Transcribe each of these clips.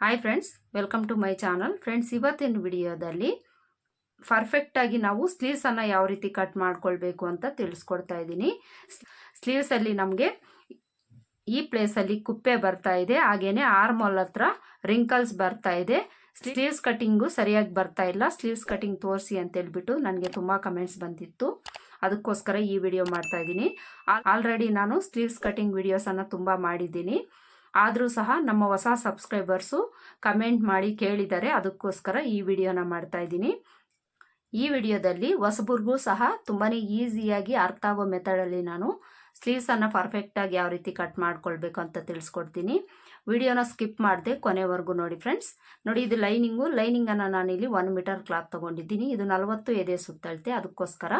Hi friends welcome to my channel friends ಇವತ್ತಿನ ವಿಡಿಯೋದಲ್ಲಿ ಪರ್ಫೆಕ್ಟಾಗಿ ನಾವು ಸ್ಲೀವ್ಸನ್ನು ಯಾವ ರೀತಿ ಕಟ್ ಮಾಡ್ಕೊಳ್ಬೇಕು ಅಂತ ತಿಳಿಸ್ಕೊಡ್ತಾ ಇದ್ದೀನಿ. ಸ್ಲೀವ್ಸಲ್ಲಿ ನಮಗೆ ಈ ಪ್ಲೇಸಲ್ಲಿ ಕುಪ್ಪೆ ಬರ್ತಾ ಇದೆ, ಹಾಗೇನೆ ಆರ್ಮೋಲ್ ಹತ್ರ ರಿಂಕಲ್ಸ್ ಬರ್ತಾ ಇದೆ. ಸ್ಲೀವ್ಸ್ ಕಟಿಂಗು ಸರಿಯಾಗಿ ಬರ್ತಾ ಇಲ್ಲ. ಸ್ಲೀವ್ಸ್ ಕಟಿಂಗ್ ತೋರಿಸಿ ಅಂತ ಹೇಳ್ಬಿಟ್ಟು ನನಗೆ ತುಂಬ ಕಮೆಂಟ್ಸ್ ಬಂದಿತ್ತು. ಅದಕ್ಕೋಸ್ಕರ ಈ ವಿಡಿಯೋ ಮಾಡ್ತಾ ಇದ್ದೀನಿ. ಆಲ್ರೆಡಿ ನಾನು ಸ್ಲೀವ್ಸ್ ಕಟಿಂಗ್ ವಿಡಿಯೋಸನ್ನು ತುಂಬ ಮಾಡಿದ್ದೀನಿ. ಆದರೂ ಸಹ ನಮ್ಮ ಹೊಸ ಸಬ್ಸ್ಕ್ರೈಬರ್ಸು ಕಮೆಂಟ್ ಮಾಡಿ ಕೇಳಿದ್ದಾರೆ ಅದಕ್ಕೋಸ್ಕರ ಈ ವಿಡಿಯೋನ ಮಾಡ್ತಾ ಇದ್ದೀನಿ. ಈ ವಿಡಿಯೋದಲ್ಲಿ ಹೊಸಬ್ರಿಗೂ ಸಹ ತುಂಬಾ ಈಸಿಯಾಗಿ ಅರ್ಥ ಆಗೋ ಮೆಥಡಲ್ಲಿ ನಾನು ಸ್ಲೀವ್ಸನ್ನು ಪರ್ಫೆಕ್ಟಾಗಿ ಯಾವ ರೀತಿ ಕಟ್ ಮಾಡ್ಕೊಳ್ಬೇಕು ಅಂತ ತಿಳಿಸ್ಕೊಡ್ತೀನಿ. ವಿಡಿಯೋನ ಸ್ಕಿಪ್ ಮಾಡಿದೆ ಕೊನೆವರೆಗೂ ನೋಡಿ ಫ್ರೆಂಡ್ಸ್ ನೋಡಿ, ಇದು ಲೈನಿಂಗು. ಲೈನಿಂಗನ್ನು ನಾನಿಲ್ಲಿ ಒನ್ ಮೀಟರ್ ಕ್ಲಾತ್ ತೊಗೊಂಡಿದ್ದೀನಿ. ಇದು ನಲವತ್ತು ಎದೆ ಸುತ್ತಳತೆ. ಅದಕ್ಕೋಸ್ಕರ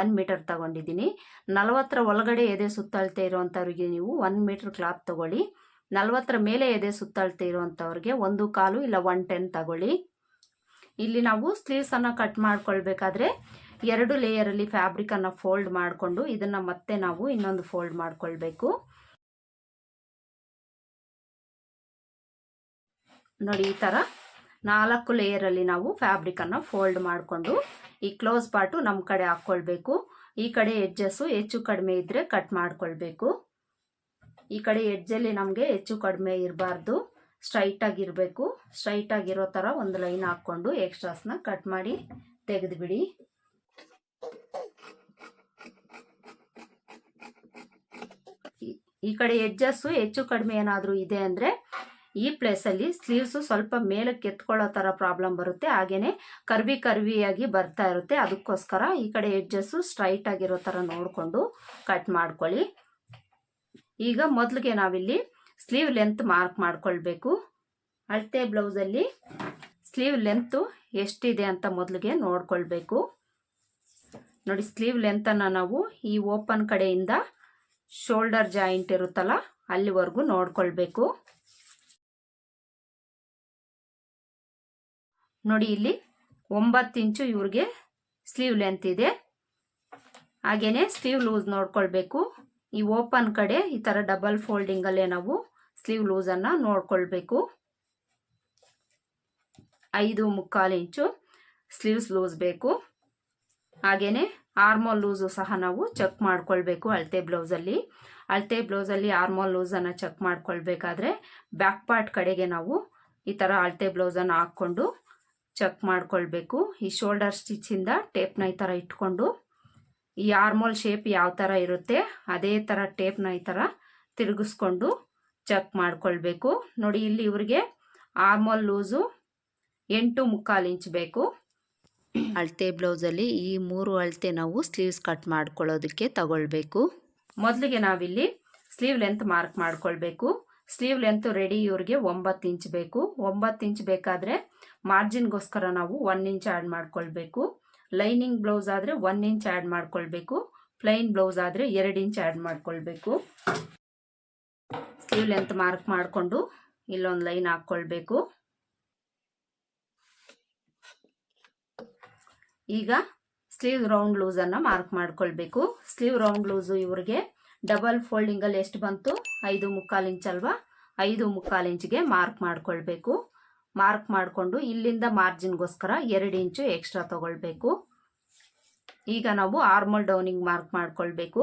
ಒನ್ ಮೀಟರ್ ತಗೊಂಡಿದ್ದೀನಿ. ನಲವತ್ತರ ಒಳಗಡೆ ಎದೆ ಸುತ್ತಳತೆ ಇರುವಂಥವ್ರಿಗೆ ನೀವು ಒನ್ ಮೀಟರ್ ಕ್ಲಾತ್ ತಗೊಳ್ಳಿ. ನಲ್ವತ್ತರ ಮೇಲೆ ಎದೆ ಸುತ್ತಳತೆ ಇರುವಂಥವ್ರಿಗೆ ಒಂದು ಕಾಲು ಇಲ್ಲ ಒನ್ ಟೆನ್ ತಗೊಳ್ಳಿ. ಇಲ್ಲಿ ನಾವು ಸ್ಲೀವ್ಸನ್ನು ಕಟ್ ಮಾಡ್ಕೊಳ್ಬೇಕಾದ್ರೆ ಎರಡು ಲೇಯರಲ್ಲಿ ಫ್ಯಾಬ್ರಿಕನ್ನು ಫೋಲ್ಡ್ ಮಾಡಿಕೊಂಡು ಇದನ್ನು ಮತ್ತೆ ನಾವು ಇನ್ನೊಂದು ಫೋಲ್ಡ್ ಮಾಡಿಕೊಳ್ಬೇಕು. ನೋಡಿ ಈ ಥರ ನಾಲ್ಕು ಲೇಯರಲ್ಲಿ ನಾವು ಫ್ಯಾಬ್ರಿಕನ್ನು ಫೋಲ್ಡ್ ಮಾಡಿಕೊಂಡು ಈ ಕ್ಲೋಸ್ ಪಾರ್ಟು ನಮ್ಮ ಕಡೆ ಹಾಕ್ಕೊಳ್ಬೇಕು. ಈ ಕಡೆ ಎಡ್ಜಸ್ಸು ಹೆಚ್ಚು ಕಡಿಮೆ ಇದ್ದರೆ ಕಟ್ ಮಾಡ್ಕೊಳ್ಬೇಕು. ಈ ಕಡೆ ಎಡ್ಜಲ್ಲಿ ನಮಗೆ ಹೆಚ್ಚು ಕಡಿಮೆ ಇರಬಾರ್ದು. ಸ್ಟ್ರೈಟಾಗಿರಬೇಕು ಸ್ಟ್ರೈಟಾಗಿರೋ ಥರ ಒಂದು ಲೈನ್ ಹಾಕ್ಕೊಂಡು ಎಕ್ಸ್ಟ್ರಾಸ್ನ ಕಟ್ ಮಾಡಿ ತೆಗೆದುಬಿಡಿ. ಈ ಕಡೆ ಎಡ್ಜಸ್ಸು ಹೆಚ್ಚು ಕಡಿಮೆ ಏನಾದರೂ ಇದೆ ಅಂದರೆ ಈ ಪ್ಲೇಸಲ್ಲಿ ಸ್ಲೀವ್ಸು ಸ್ವಲ್ಪ ಮೇಲಕ್ಕೆ ಎತ್ಕೊಳ್ಳೋ ಥರ ಪ್ರಾಬ್ಲಮ್ ಬರುತ್ತೆ. ಹಾಗೆಯೇ ಕರ್ವಿ ಕರ್ವಿಯಾಗಿ ಬರ್ತಾ ಇರುತ್ತೆ. ಅದಕ್ಕೋಸ್ಕರ ಈ ಕಡೆ ಎಡ್ಜಸ್ಸು ಸ್ಟ್ರೈಟ್ ಆಗಿರೋ ಥರ ನೋಡಿಕೊಂಡು ಕಟ್ ಮಾಡ್ಕೊಳ್ಳಿ. ಈಗ ಮೊದಲಿಗೆ ನಾವಿಲ್ಲಿ ಸ್ಲೀವ್ ಲೆಂತ್ ಮಾರ್ಕ್ ಮಾಡ್ಕೊಳ್ಬೇಕು. ಅಳತೆ ಬ್ಲೌಸಲ್ಲಿ ಸ್ಲೀವ್ ಲೆಂತು ಎಷ್ಟಿದೆ ಅಂತ ಮೊದಲಿಗೆ ನೋಡ್ಕೊಳ್ಬೇಕು. ನೋಡಿ, ಸ್ಲೀವ್ ಲೆಂತನ್ನು ನಾವು ಈ ಓಪನ್ ಕಡೆಯಿಂದ ಶೋಲ್ಡರ್ ಜಾಯಿಂಟ್ ಇರುತ್ತಲ್ಲ, ಅಲ್ಲಿವರೆಗೂ ನೋಡ್ಕೊಳ್ಬೇಕು. ನೋಡಿ, ಇಲ್ಲಿ ಒಂಬತ್ತು ಇಂಚು ಇವ್ರಿಗೆ ಸ್ಲೀವ್ ಲೆಂತ್ ಇದೆ. ಹಾಗೇನೆ ಸ್ಲೀವ್ ಲೂಸ್ ನೋಡ್ಕೊಳ್ಬೇಕು. ಈ ಓಪನ್ ಕಡೆ ಈ ಥರ ಡಬಲ್ ಫೋಲ್ಡಿಂಗಲ್ಲೇ ನಾವು ಸ್ಲೀವ್ ಲೂಸನ್ನು ನೋಡ್ಕೊಳ್ಬೇಕು. ಐದು ಮುಕ್ಕಾಲು ಇಂಚು ಸ್ಲೀವ್ಸ್ ಲೂಸ್ ಬೇಕು. ಹಾಗೆಯೇ ಆರ್ಮೋಲ್ ಲೂಸು ಸಹ ನಾವು ಚೆಕ್ ಮಾಡ್ಕೊಳ್ಬೇಕು ಅಳತೆ ಬ್ಲೌಸಲ್ಲಿ ಅಳತೆ ಬ್ಲೌಸಲ್ಲಿ ಆರ್ಮೋಲ್ ಲೂಸನ್ನು ಚೆಕ್ ಮಾಡ್ಕೊಳ್ಬೇಕಾದ್ರೆ ಬ್ಯಾಕ್ ಪಾರ್ಟ್ ಕಡೆಗೆ ನಾವು ಈ ಥರ ಅಳತೆ ಬ್ಲೌಸನ್ನು ಹಾಕ್ಕೊಂಡು ಚೆಕ್ ಮಾಡ್ಕೊಳ್ಬೇಕು. ಈ ಶೋಲ್ಡರ್ ಸ್ಟಿಚ್ಚಿಂದ ಟೇಪ್ನ ಈ ಥರ ಇಟ್ಕೊಂಡು ಈ ಆರ್ಮೋಲ್ ಶೇಪ್ ಯಾವ ಥರ ಇರುತ್ತೆ ಅದೇ ಥರ ಟೇಪ್ನ ಈ ಥರ ತಿರುಗಿಸ್ಕೊಂಡು ಚೆಕ್ ಮಾಡಿಕೊಳ್ಬೇಕು. ನೋಡಿ ಇಲ್ಲಿ ಇವ್ರಿಗೆ ಆರ್ಮೋಲ್ ಲೂಸು ಎಂಟು ಮುಕ್ಕಾಲು ಇಂಚ್ ಬೇಕು. ಅಳತೆ ಬ್ಲೌಸಲ್ಲಿ ಈ ಮೂರು ಅಳತೆ ನಾವು ಸ್ಲೀವ್ಸ್ ಕಟ್ ಮಾಡ್ಕೊಳ್ಳೋದಕ್ಕೆ ತಗೊಳ್ಬೇಕು. ಮೊದಲಿಗೆ ನಾವಿಲ್ಲಿ ಸ್ಲೀವ್ ಲೆಂತ್ ಮಾರ್ಕ್ ಮಾಡ್ಕೊಳ್ಬೇಕು. ಸ್ಲೀವ್ ಲೆಂತ್ ರೆಡಿ ಇವ್ರಿಗೆ ಒಂಬತ್ತು ಇಂಚ್ ಬೇಕು. ಒಂಬತ್ತು ಇಂಚ್ ಬೇಕಾದರೆ ಮಾರ್ಜಿನ್ಗೋಸ್ಕರ ನಾವು ಒನ್ ಇಂಚ್ ಆ್ಯಡ್ ಮಾಡ್ಕೊಳ್ಬೇಕು. ಲೈನಿಂಗ್ ಬ್ಲೌಸ್ ಆದರೆ ಒನ್ ಇಂಚ್ ಆ್ಯಡ್ ಮಾಡ್ಕೊಳ್ಬೇಕು. ಪ್ಲೈನ್ ಬ್ಲೌಸ್ ಆದರೆ ಎರಡು ಇಂಚ್ ಆ್ಯಡ್ ಮಾಡ್ಕೊಳ್ಬೇಕು. ಸ್ಲೀವ್ ಲೆಂತ್ ಮಾರ್ಕ್ ಮಾಡಿಕೊಂಡು ಇಲ್ಲೊಂದು ಲೈನ್ ಹಾಕ್ಕೊಳ್ಬೇಕು. ಈಗ ಸ್ಲೀವ್ ರೌಂಡ್ ಲೂಸನ್ನು ಮಾರ್ಕ್ ಮಾಡ್ಕೊಳ್ಬೇಕು. ಸ್ಲೀವ್ ರೌಂಡ್ ಲೂಸು ಇವ್ರಿಗೆ ಡಬಲ್ ಫೋಲ್ಡಿಂಗಲ್ಲಿ ಎಷ್ಟು ಬಂತು? ಐದು ಮುಕ್ಕಾಲು ಇಂಚ್ ಅಲ್ವಾ? ಐದು ಮುಕ್ಕಾಲು ಇಂಚ್ಗೆ ಮಾರ್ಕ್ ಮಾಡ್ಕೊಳ್ಬೇಕು. ಮಾರ್ಕ್ ಮಾಡಿಕೊಂಡು ಇಲ್ಲಿಂದ ಮಾರ್ಜಿನ್ಗೋಸ್ಕರ ಎರಡು ಇಂಚು ಎಕ್ಸ್ಟ್ರಾ ತಗೊಳ್ಬೇಕು. ಈಗ ನಾವು ಆರ್ಮಲ್ ಡೌನಿಂಗ್ ಮಾರ್ಕ್ ಮಾಡ್ಕೊಳ್ಬೇಕು.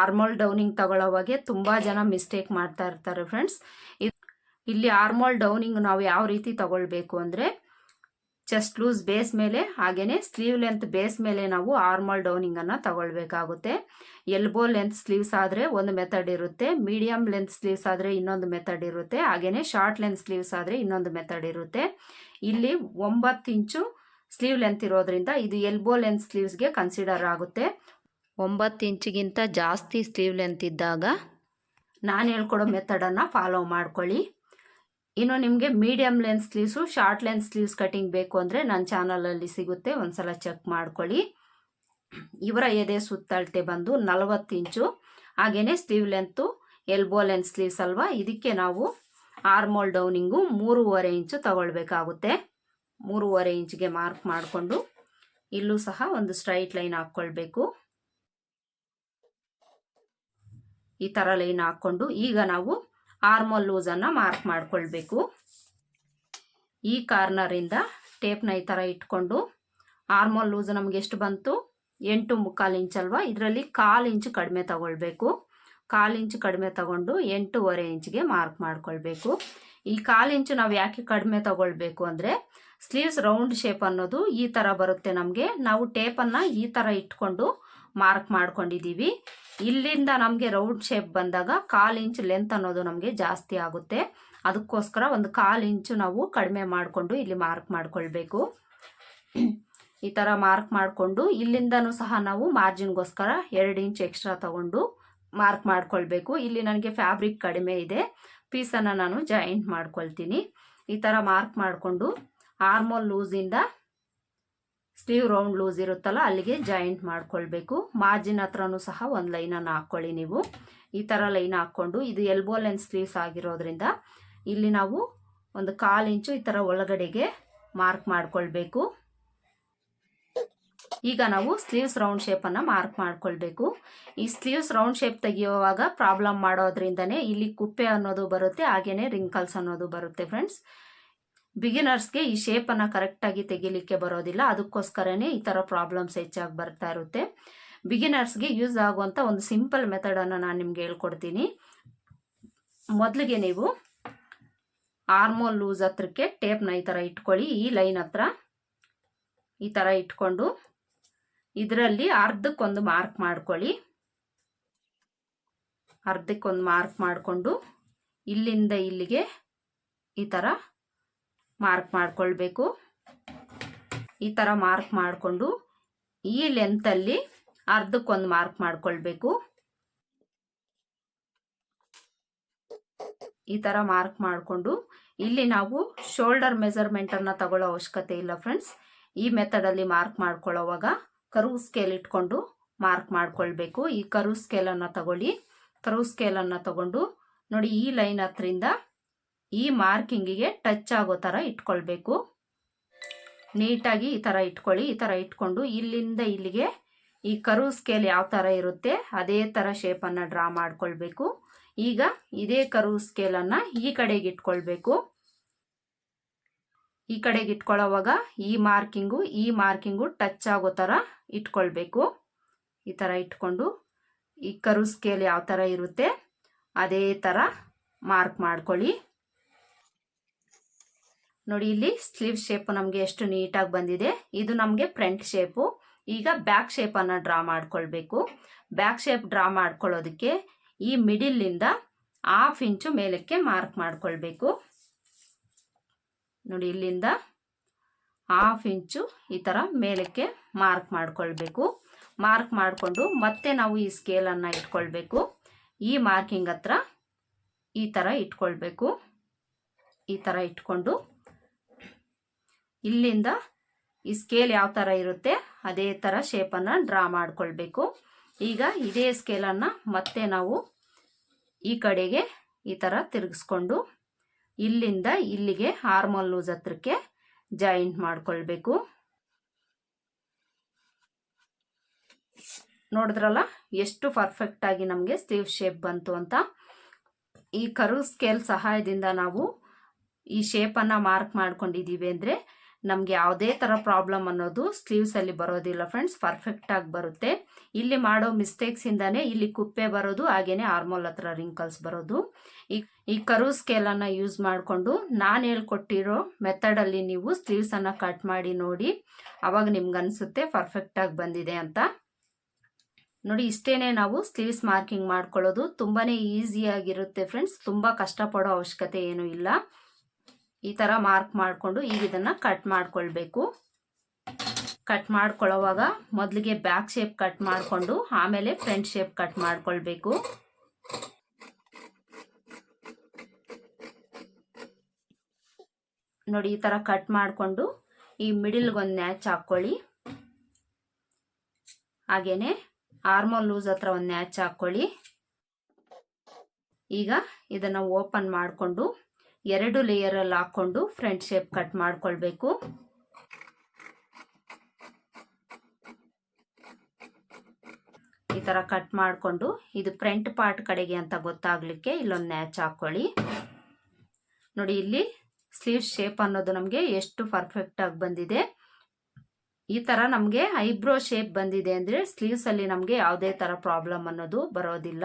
ಆರ್ಮಲ್ ಡೌನಿಂಗ್ ತಗೊಳ್ಳೋವಾಗೆ ತುಂಬ ಜನ ಮಿಸ್ಟೇಕ್ ಮಾಡ್ತಾ ಇರ್ತಾರೆ ಫ್ರೆಂಡ್ಸ್. ಇಲ್ಲಿ ಆರ್ಮಲ್ ಡೌನಿಂಗ್ ನಾವು ಯಾವ ರೀತಿ ತಗೊಳ್ಬೇಕು ಅಂದರೆ ಚೆಸ್ಟ್ ಲೂಸ್ ಬೇಸ್ ಮೇಲೆ ಹಾಗೆಯೇ ಸ್ಲೀವ್ ಲೆಂತ್ ಬೇಸ್ ಮೇಲೆ ನಾವು ಆರ್ಮಲ್ ಡೌನಿಂಗನ್ನು ತಗೊಳ್ಬೇಕಾಗುತ್ತೆ. ಎಲ್ಬೋ ಲೆಂತ್ ಸ್ಲೀವ್ಸ್ ಆದರೆ ಒಂದು ಮೆಥಡ್ ಇರುತ್ತೆ ಮೀಡಿಯಂ ಲೆಂತ್ ಸ್ಲೀವ್ಸ್ ಆದರೆ ಇನ್ನೊಂದು ಮೆಥಡ್ ಇರುತ್ತೆ ಹಾಗೆಯೇ ಶಾರ್ಟ್ ಲೆಂತ್ ಸ್ಲೀವ್ಸ್ ಆದರೆ ಇನ್ನೊಂದು ಮೆಥಡ್ ಇರುತ್ತೆ. ಇಲ್ಲಿ ಒಂಬತ್ತು ಇಂಚು ಸ್ಲೀವ್ ಲೆಂತ್ ಇರೋದ್ರಿಂದ ಇದು ಎಲ್ಬೋ ಲೆಂತ್ ಸ್ಲೀವ್ಸ್ಗೆ ಕನ್ಸಿಡರ್ ಆಗುತ್ತೆ. ಒಂಬತ್ತು ಇಂಚಿಗಿಂತ ಜಾಸ್ತಿ ಸ್ಲೀವ್ ಲೆಂತ್ ಇದ್ದಾಗ ನಾನು ಹೇಳ್ಕೊಡೋ ಮೆಥಡನ್ನು ಫಾಲೋ ಮಾಡ್ಕೊಳ್ಳಿ. ಇನ್ನು ನಿಮಗೆ medium length sleeves short length sleeves cutting ಬೇಕು ಅಂದರೆ ನನ್ನ ಚಾನಲಲ್ಲಿ ಸಿಗುತ್ತೆ, ಒಂದ್ಸಲ ಚೆಕ್ ಮಾಡ್ಕೊಳ್ಳಿ. ಇವರ ಎದೆ ಸುತ್ತಳತೆ ಬಂದು ನಲವತ್ತು ಇಂಚು. ಹಾಗೆಯೇ sleeve length elbow length sleeves ಅಲ್ವಾ? ಇದಕ್ಕೆ ನಾವು ಆರ್ಮೋಲ್ ಡೌನಿಂಗು ಮೂರುವರೆ ಇಂಚು ತಗೊಳ್ಬೇಕಾಗುತ್ತೆ. ಮೂರುವರೆ ಇಂಚ್ಗೆ ಮಾರ್ಕ್ ಮಾಡಿಕೊಂಡು ಇಲ್ಲೂ ಸಹ ಒಂದು ಸ್ಟ್ರೈಟ್ ಲೈನ್ ಹಾಕ್ಕೊಳ್ಬೇಕು. ಈ ಥರ ಲೈನ್ ಹಾಕ್ಕೊಂಡು ಈಗ ನಾವು ಆರ್ಮೋಲ್ ಲೂಸನ್ನು ಮಾರ್ಕ್ ಮಾಡಿಕೊಳ್ಬೇಕು. ಈ ಕಾರ್ನರಿಂದ ಟೇಪ್ನ ಈ ಥರ ಇಟ್ಕೊಂಡು ಆರ್ಮೋಲ್ ಲೂಸ್ ನಮ್ಗೆ ಎಷ್ಟು ಬಂತು? ಎಂಟು ಮುಕ್ಕಾಲು ಇಂಚ್ ಅಲ್ವಾ? ಇದರಲ್ಲಿ ಕಾಲು ಇಂಚು ಕಡಿಮೆ ತಗೊಳ್ಬೇಕು. ಕಾಲು ಇಂಚು ಕಡಿಮೆ ತಗೊಂಡು ಎಂಟೂವರೆ ಇಂಚ್ಗೆ ಮಾರ್ಕ್ ಮಾಡ್ಕೊಳ್ಬೇಕು. ಈ ಕಾಲು ಇಂಚು ನಾವು ಯಾಕೆ ಕಡಿಮೆ ತಗೊಳ್ಬೇಕು ಅಂದರೆ ಸ್ಲೀವ್ಸ್ ರೌಂಡ್ ಶೇಪ್ ಅನ್ನೋದು ಈ ಥರ ಬರುತ್ತೆ ನಮಗೆ. ನಾವು ಟೇಪನ್ನು ಈ ಥರ ಇಟ್ಕೊಂಡು ಮಾರ್ಕ್ ಮಾಡ್ಕೊಂಡಿದ್ದೀವಿ ಇಲ್ಲಿಂದ ನಮಗೆ ರೌಂಡ್ ಶೇಪ್ ಬಂದಾಗ ಕಾಲು ಇಂಚ್ ಲೆಂತ್ ಅನ್ನೋದು ನಮಗೆ ಜಾಸ್ತಿ ಆಗುತ್ತೆ. ಅದಕ್ಕೋಸ್ಕರ ಒಂದು ಕಾಲು ಇಂಚು ನಾವು ಕಡಿಮೆ ಮಾಡಿಕೊಂಡು ಇಲ್ಲಿ ಮಾರ್ಕ್ ಮಾಡ್ಕೊಳ್ಬೇಕು. ಈ ಥರ ಮಾರ್ಕ್ ಮಾಡಿಕೊಂಡು ಇಲ್ಲಿಂದನೂ ಸಹ ನಾವು ಮಾರ್ಜಿನ್ಗೋಸ್ಕರ ಎರಡು ಇಂಚ್ ಎಕ್ಸ್ಟ್ರಾ ತಗೊಂಡು ಮಾರ್ಕ್ ಮಾಡ್ಕೊಳ್ಬೇಕು. ಇಲ್ಲಿ ನನಗೆ ಫ್ಯಾಬ್ರಿಕ್ ಕಡಿಮೆ ಇದೆ. ಪೀಸನ್ನು ನಾನು ಜಾಯಿಂಟ್ ಮಾಡ್ಕೊಳ್ತೀನಿ. ಈ ಥರ ಮಾರ್ಕ್ ಮಾಡಿಕೊಂಡು ಆರ್ಮೋಲ್ ಲೂಸಿಂದ ಸ್ಲೀವ್ ರೌಂಡ್ ಲೂಸ್ ಇರುತ್ತಲ್ಲ, ಅಲ್ಲಿಗೆ ಜಾಯಿಂಟ್ ಮಾಡ್ಕೊಳ್ಬೇಕು. ಮಾರ್ಜಿನ್ ಹತ್ರನೂ ಸಹ ಒಂದು ಲೈನನ್ನು ಹಾಕ್ಕೊಳ್ಳಿ ನೀವು. ಈ ಥರ ಲೈನ್ ಹಾಕ್ಕೊಂಡು, ಇದು ಎಲ್ಬೋ ಲೆನ್ ಸ್ಲೀವ್ಸ್ ಆಗಿರೋದ್ರಿಂದ ಇಲ್ಲಿ ನಾವು ಒಂದು ಕಾಲು ಇಂಚು ಈ ಥರ ಒಳಗಡೆಗೆ ಮಾರ್ಕ್ ಮಾಡ್ಕೊಳ್ಬೇಕು. ಈಗ ನಾವು ಸ್ಲೀವ್ಸ್ ರೌಂಡ್ ಶೇಪನ್ನು ಮಾರ್ಕ್ ಮಾಡ್ಕೊಳ್ಬೇಕು. ಈ ಸ್ಲೀವ್ಸ್ ರೌಂಡ್ ಶೇಪ್ ತೆಗೆಯುವಾಗ ಪ್ರಾಬ್ಲಮ್ ಮಾಡೋದ್ರಿಂದನೇ ಇಲ್ಲಿ ಕುಪ್ಪೆ ಅನ್ನೋದು ಬರುತ್ತೆ, ಹಾಗೇನೆ ರಿಂಕಲ್ಸ್ ಅನ್ನೋದು ಬರುತ್ತೆ ಫ್ರೆಂಡ್ಸ್. ಬಿಗಿನರ್ಸ್ಗೆ ಈ ಶೇಪನ್ನು ಕರೆಕ್ಟಾಗಿ ತೆಗಿಲಿಕ್ಕೆ ಬರೋದಿಲ್ಲ. ಅದಕ್ಕೋಸ್ಕರನೇ ಈ ಥರ ಪ್ರಾಬ್ಲಮ್ಸ್ ಹೆಚ್ಚಾಗಿ ಬರ್ತಾ ಇರುತ್ತೆ. ಬಿಗಿನರ್ಸ್ಗೆ ಯೂಸ್ ಆಗುವಂಥ ಒಂದು ಸಿಂಪಲ್ ಮೆಥಡನ್ನು ನಾನು ನಿಮಗೆ ಹೇಳ್ಕೊಡ್ತೀನಿ. ಮೊದಲಿಗೆ ನೀವು ಆರ್ಮೋಲ್ ಲೂಸ್ ಹತ್ರಕ್ಕೆ ಟೇಪ್ನ ಈ ಥರ ಇಟ್ಕೊಳ್ಳಿ. ಈ ಲೈನ್ ಹತ್ರ ಈ ಥರ ಇಟ್ಕೊಂಡು ಇದರಲ್ಲಿ ಅರ್ಧಕ್ಕೊಂದು ಮಾರ್ಕ್ ಮಾಡ್ಕೊಳ್ಳಿ. ಅರ್ಧಕ್ಕೊಂದು ಮಾರ್ಕ್ ಮಾಡಿಕೊಂಡು ಇಲ್ಲಿಂದ ಇಲ್ಲಿಗೆ ಈ ಥರ ಮಾರ್ಕ್ ಮಾಡ್ಕೊಳ್ಬೇಕು. ಈ ಥರ ಮಾರ್ಕ್ ಮಾಡಿಕೊಂಡು ಈ ಲೆಂತಲ್ಲಿ ಅರ್ಧಕ್ಕೊಂದು ಮಾರ್ಕ್ ಮಾಡ್ಕೊಳ್ಬೇಕು. ಈ ಥರ ಮಾರ್ಕ್ ಮಾಡಿಕೊಂಡು ಇಲ್ಲಿ ನಾವು ಶೋಲ್ಡರ್ ಮೆಸರ್ಮೆಂಟನ್ನು ತಗೊಳ್ಳೋ ಅವಶ್ಯಕತೆ ಇಲ್ಲ ಫ್ರೆಂಡ್ಸ್ ಈ ಮೆಥಡಲ್ಲಿ ಮಾರ್ಕ್ ಮಾಡ್ಕೊಳ್ಳೋವಾಗ ಕರು ಸ್ಕೇಲ್ ಇಟ್ಕೊಂಡು ಮಾರ್ಕ್ ಮಾಡ್ಕೊಳ್ಬೇಕು. ಈ ಕರು ಸ್ಕೇಲನ್ನು ತಗೊಳ್ಳಿ. ಕರು ಸ್ಕೇಲನ್ನು ತಗೊಂಡು ನೋಡಿ ಈ ಲೈನ್ ಹತ್ರಿಂದ ಈ ಮಾರ್ಕಿಂಗಿಗೆ ಟಚ್ ಆಗೋ ಥರ ಇಟ್ಕೊಳ್ಬೇಕು. ನೀಟಾಗಿ ಈ ಥರ ಇಟ್ಕೊಳ್ಳಿ, ಈ ಥರ ಇಟ್ಕೊಂಡು ಇಲ್ಲಿಂದ ಇಲ್ಲಿಗೆ ಈ ಕರು ಸ್ಕೇಲ್ ಯಾವ ಥರ ಇರುತ್ತೆ ಅದೇ ಥರ ಶೇಪನ್ನು ಡ್ರಾ ಮಾಡ್ಕೊಳ್ಬೇಕು. ಈಗ ಇದೇ ಕರು ಸ್ಕೇಲನ್ನು ಈ ಕಡೆಗೆ ಇಟ್ಕೊಳ್ಬೇಕು. ಈ ಕಡೆಗೆ ಇಟ್ಕೊಳ್ಳೋವಾಗ ಈ ಮಾರ್ಕಿಂಗು ಈ ಮಾರ್ಕಿಂಗು ಟಚ್ ಆಗೋ ಥರ ಇಟ್ಕೊಳ್ಬೇಕು. ಈ ಥರ ಇಟ್ಕೊಂಡು ಈ ಕರು ಸ್ಕೇಲ್ ಯಾವ ಥರ ಇರುತ್ತೆ ಅದೇ ಥರ ಮಾರ್ಕ್ ಮಾಡ್ಕೊಳ್ಳಿ. ನೋಡಿ, ಇಲ್ಲಿ ಸ್ಲೀವ್ ಶೇಪ್ ನಮಗೆ ಎಷ್ಟು ನೀಟಾಗಿ ಬಂದಿದೆ. ಇದು ನಮಗೆ ಫ್ರಂಟ್ ಶೇಪು ಈಗ ಬ್ಯಾಕ್ ಶೇಪನ್ನು ಡ್ರಾ ಮಾಡ್ಕೊಳ್ಬೇಕು. ಬ್ಯಾಕ್ ಶೇಪ್ ಡ್ರಾ ಮಾಡ್ಕೊಳ್ಳೋದಕ್ಕೆ ಈ ಮಿಡಿಲಿಂದ ಹಾಫ್ ಇಂಚು ಮೇಲಕ್ಕೆ ಮಾರ್ಕ್ ಮಾಡ್ಕೊಳ್ಬೇಕು. ನೋಡಿ, ಇಲ್ಲಿಂದ ಹಾಫ್ ಇಂಚು ಈ ಥರ ಮೇಲಕ್ಕೆ ಮಾರ್ಕ್ ಮಾಡ್ಕೊಳ್ಬೇಕು. ಮಾರ್ಕ್ ಮಾಡಿಕೊಂಡು ಮತ್ತೆ ನಾವು ಈ ಸ್ಕೇಲನ್ನು ಇಟ್ಕೊಳ್ಬೇಕು. ಈ ಮಾರ್ಕಿಂಗ್ ಹತ್ರ ಈ ಥರ ಇಟ್ಕೊಳ್ಬೇಕು. ಈ ಥರ ಇಟ್ಕೊಂಡು ಇಲ್ಲಿಂದ ಈ ಸ್ಕೇಲ್ ಯಾವ ಥರ ಇರುತ್ತೆ, ಅದೇ ಥರ ಶೇಪನ್ನು ಡ್ರಾ ಮಾಡಿಕೊಳ್ಬೇಕು. ಈಗ ಇದೇ ಸ್ಕೇಲನ್ನು ಮತ್ತೆ ನಾವು ಈ ಕಡೆಗೆ ಈ ಥರ ತಿರುಗಿಸ್ಕೊಂಡು ಇಲ್ಲಿಂದ ಇಲ್ಲಿಗೆ ಹಾರ್ಮೋಲ್ ಲೂಸ್ ಹತ್ರಕ್ಕೆ ಜಾಯಿಂಟ್ ಮಾಡಿಕೊಳ್ಬೇಕು. ನೋಡಿದ್ರಲ್ಲ, ಎಷ್ಟು ಪರ್ಫೆಕ್ಟ್ ಆಗಿ ನಮಗೆ ಸ್ಲೀವ್ ಶೇಪ್ ಬಂತು ಅಂತ. ಈ ಕರು ಸ್ಕೇಲ್ ಸಹಾಯದಿಂದ ನಾವು ಈ ಶೇಪನ್ನು ಮಾರ್ಕ್ ಮಾಡ್ಕೊಂಡಿದ್ದೀವಿ ಅಂದರೆ ನಮಗೆ ಯಾವುದೇ ಥರ ಪ್ರಾಬ್ಲಮ್ ಅನ್ನೋದು ಸ್ಲೀವ್ಸಲ್ಲಿ ಬರೋದಿಲ್ಲ ಫ್ರೆಂಡ್ಸ್ ಪರ್ಫೆಕ್ಟಾಗಿ ಬರುತ್ತೆ. ಇಲ್ಲಿ ಮಾಡೋ ಮಿಸ್ಟೇಕ್ಸಿಂದನೇ ಇಲ್ಲಿ ಕುಪ್ಪೆ ಬರೋದು, ಹಾಗೇನೆ ಆರ್ಮೋಲ್ ಹತ್ರ ರಿಂಕಲ್ಸ್ ಬರೋದು. ಈ ಈ ಕರು ಸ್ಕೇಲನ್ನು ಯೂಸ್ ಮಾಡಿಕೊಂಡು ನಾನು ಹೇಳ್ಕೊಟ್ಟಿರೋ ಮೆಥಡಲ್ಲಿ ನೀವು ಸ್ಲೀವ್ಸನ್ನು ಕಟ್ ಮಾಡಿ ನೋಡಿ, ಅವಾಗ ನಿಮ್ಗೆ ಅನಿಸುತ್ತೆ ಪರ್ಫೆಕ್ಟಾಗಿ ಬಂದಿದೆ ಅಂತ. ನೋಡಿ, ಇಷ್ಟೇನೆ ನಾವು ಸ್ಲೀವ್ಸ್ ಮಾರ್ಕಿಂಗ್ ಮಾಡ್ಕೊಳ್ಳೋದು. ತುಂಬಾ ಈಸಿಯಾಗಿರುತ್ತೆ ಫ್ರೆಂಡ್ಸ್ ತುಂಬ ಕಷ್ಟಪಡೋ ಅವಶ್ಯಕತೆ ಏನೂ ಇಲ್ಲ. ಈ ಥರ ಮಾರ್ಕ್ ಮಾಡಿಕೊಂಡು ಈಗ ಇದನ್ನು ಕಟ್ ಮಾಡಿಕೊಳ್ಬೇಕು. ಕಟ್ ಮಾಡ್ಕೊಳ್ಳೋವಾಗ ಮೊದಲಿಗೆ ಬ್ಯಾಕ್ ಶೇಪ್ ಕಟ್ ಮಾಡಿಕೊಂಡು ಆಮೇಲೆ ಫ್ರಂಟ್ ಶೇಪ್ ಕಟ್ ಮಾಡ್ಕೊಳ್ಬೇಕು. ನೋಡಿ ಈ ಥರ ಕಟ್ ಮಾಡಿಕೊಂಡು ಈ ಮಿಡಿಲ್ಗೊಂದು ನ್ಯಾಚ್ ಹಾಕ್ಕೊಳ್ಳಿ. ಹಾಗೇನೆ ಆರ್ಮೋಲ್ ಲೂಸ್ ಹತ್ರ ಒಂದು ನ್ಯಾಚ್ ಹಾಕ್ಕೊಳ್ಳಿ. ಈಗ ಇದನ್ನು ಓಪನ್ ಮಾಡಿಕೊಂಡು ಎರಡು ಲೇಯರಲ್ಲಿ ಹಾಕ್ಕೊಂಡು ಫ್ರಂಟ್ ಶೇಪ್ ಕಟ್ ಮಾಡ್ಕೊಳ್ಬೇಕು. ಈ ಥರ ಕಟ್ ಮಾಡಿಕೊಂಡು ಇದು ಫ್ರಂಟ್ ಪಾರ್ಟ್ ಕಡೆಗೆ ಅಂತ ಗೊತ್ತಾಗ್ಲಿಕ್ಕೆ ಇಲ್ಲೊಂದು ನ್ಯಾಚ್ ಹಾಕ್ಕೊಳ್ಳಿ ನೋಡಿ, ಇಲ್ಲಿ ಸ್ಲೀವ್ ಶೇಪ್ ಅನ್ನೋದು ನಮಗೆ ಎಷ್ಟು ಪರ್ಫೆಕ್ಟಾಗಿ ಬಂದಿದೆ. ಈ ಥರ ನಮಗೆ ಐಬ್ರೋ ಶೇಪ್ ಬಂದಿದೆ ಅಂದರೆ ಸ್ಲೀವ್ಸಲ್ಲಿ ನಮಗೆ ಯಾವುದೇ ಥರ ಪ್ರಾಬ್ಲಮ್ ಅನ್ನೋದು ಬರೋದಿಲ್ಲ.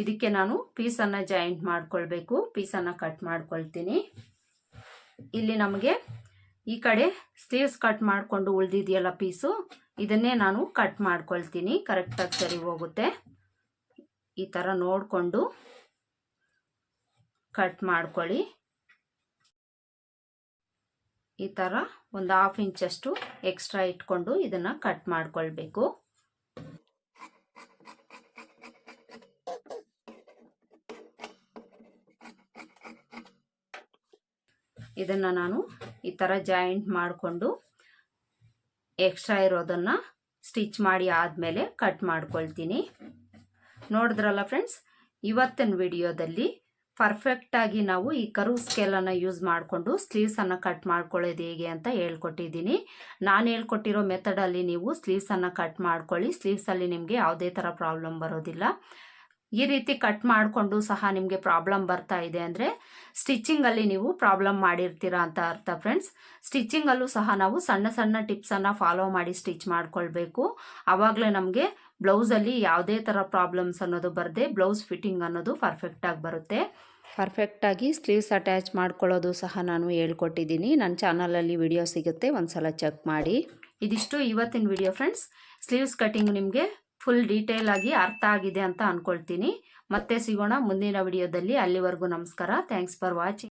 ಇದಕ್ಕೆ ನಾನು ಪೀಸನ್ನು ಜಾಯಿಂಟ್ ಮಾಡ್ಕೊಳ್ಬೇಕು. ಪೀಸನ್ನು ಕಟ್ ಮಾಡ್ಕೊಳ್ತೀನಿ. ಇಲ್ಲಿ ನಮಗೆ ಈ ಕಡೆ ಸ್ಲೀವ್ಸ್ ಕಟ್ ಮಾಡಿಕೊಂಡು ಉಳಿದಿದೆಯಲ್ಲ ಪೀಸು ಇದನ್ನೇ ನಾನು ಕಟ್ ಮಾಡ್ಕೊಳ್ತೀನಿ. ಕರೆಕ್ಟಾಗಿ ಸರಿ ಹೋಗುತ್ತೆ. ಈ ಥರ ನೋಡಿಕೊಂಡು ಕಟ್ ಮಾಡ್ಕೊಳ್ಳಿ. ಈ ಥರ ಒಂದು ಹಾಫ್ ಇಂಚಷ್ಟು ಎಕ್ಸ್ಟ್ರಾ ಇಟ್ಕೊಂಡು ಇದನ್ನು ಕಟ್ ಮಾಡ್ಕೊಳ್ಬೇಕು. ಇದನ್ನು ನಾನು ಈ ಥರ ಜಾಯಿಂಟ್ ಮಾಡಿಕೊಂಡು ಎಕ್ಸ್ಟ್ರಾ ಇರೋದನ್ನು ಸ್ಟಿಚ್ ಮಾಡಿ ಆದಮೇಲೆ ಕಟ್ ಮಾಡ್ಕೊಳ್ತೀನಿ. ನೋಡಿದ್ರಲ್ಲ ಫ್ರೆಂಡ್ಸ್ ಇವತ್ತಿನ ವಿಡಿಯೋದಲ್ಲಿ ಪರ್ಫೆಕ್ಟಾಗಿ ನಾವು ಈ ಕರು ಸ್ಕೇಲನ್ನು ಯೂಸ್ ಮಾಡಿಕೊಂಡು ಸ್ಲೀವ್ಸನ್ನು ಕಟ್ ಮಾಡ್ಕೊಳ್ಳೋದು ಹೇಗೆ ಅಂತ ಹೇಳ್ಕೊಟ್ಟಿದ್ದೀನಿ. ನಾನು ಹೇಳ್ಕೊಟ್ಟಿರೋ ಮೆಥಡಲ್ಲಿ ನೀವು ಸ್ಲೀವ್ಸನ್ನು ಕಟ್ ಮಾಡ್ಕೊಳ್ಳಿ. ಸ್ಲೀವ್ಸಲ್ಲಿ ನಿಮಗೆ ಯಾವುದೇ ಥರ ಪ್ರಾಬ್ಲಮ್ ಬರೋದಿಲ್ಲ. ಈ ರೀತಿ ಕಟ್ ಮಾಡಿಕೊಂಡು ಸಹ ನಿಮಗೆ ಪ್ರಾಬ್ಲಮ್ ಬರ್ತಾ ಇದೆ ಅಂದರೆ ಸ್ಟಿಚ್ಚಿಂಗಲ್ಲಿ ನೀವು ಪ್ರಾಬ್ಲಮ್ ಮಾಡಿರ್ತೀರಾ ಅಂತ ಅರ್ಥ ಫ್ರೆಂಡ್ಸ್ ಸ್ಟಿಚ್ಚಿಂಗಲ್ಲೂ ಸಹ ನಾವು ಸಣ್ಣ ಸಣ್ಣ ಟಿಪ್ಸನ್ನು ಫಾಲೋ ಮಾಡಿ ಸ್ಟಿಚ್ ಮಾಡ್ಕೊಳ್ಬೇಕು. ಆವಾಗಲೇ ನಮಗೆ ಬ್ಲೌಸಲ್ಲಿ ಯಾವುದೇ ಥರ ಪ್ರಾಬ್ಲಮ್ಸ್ ಅನ್ನೋದು ಬರದೆ ಬ್ಲೌಸ್ ಫಿಟ್ಟಿಂಗ್ ಅನ್ನೋದು ಪರ್ಫೆಕ್ಟಾಗಿ ಬರುತ್ತೆ. ಪರ್ಫೆಕ್ಟಾಗಿ ಸ್ಲೀವ್ಸ್ ಅಟ್ಯಾಚ್ ಮಾಡ್ಕೊಳ್ಳೋದು ಸಹ ನಾನು ಹೇಳ್ಕೊಟ್ಟಿದ್ದೀನಿ. ನನ್ನ ಚಾನಲಲ್ಲಿ ವಿಡಿಯೋ ಸಿಗುತ್ತೆ ಒಂದು ಸಲ ಚೆಕ್ ಮಾಡಿ. ಇದಿಷ್ಟು ಇವತ್ತಿನ ವಿಡಿಯೋ ಫ್ರೆಂಡ್ಸ್ ಸ್ಲೀವ್ಸ್ ಕಟಿಂಗ್ ನಿಮಗೆ ಫುಲ್ ಡೀಟೇಲ್ ಆಗಿ ಅರ್ಥ ಆಗಿದೆ ಅಂತ ಅಂದ್ಕೊಳ್ತೀನಿ ಮತ್ತೆ ಸಿಗೋಣ ಮುಂದಿನ ವಿಡಿಯೋದಲ್ಲಿ. ಅಲ್ಲಿವರೆಗೂ ನಮಸ್ಕಾರ. Thanks for watching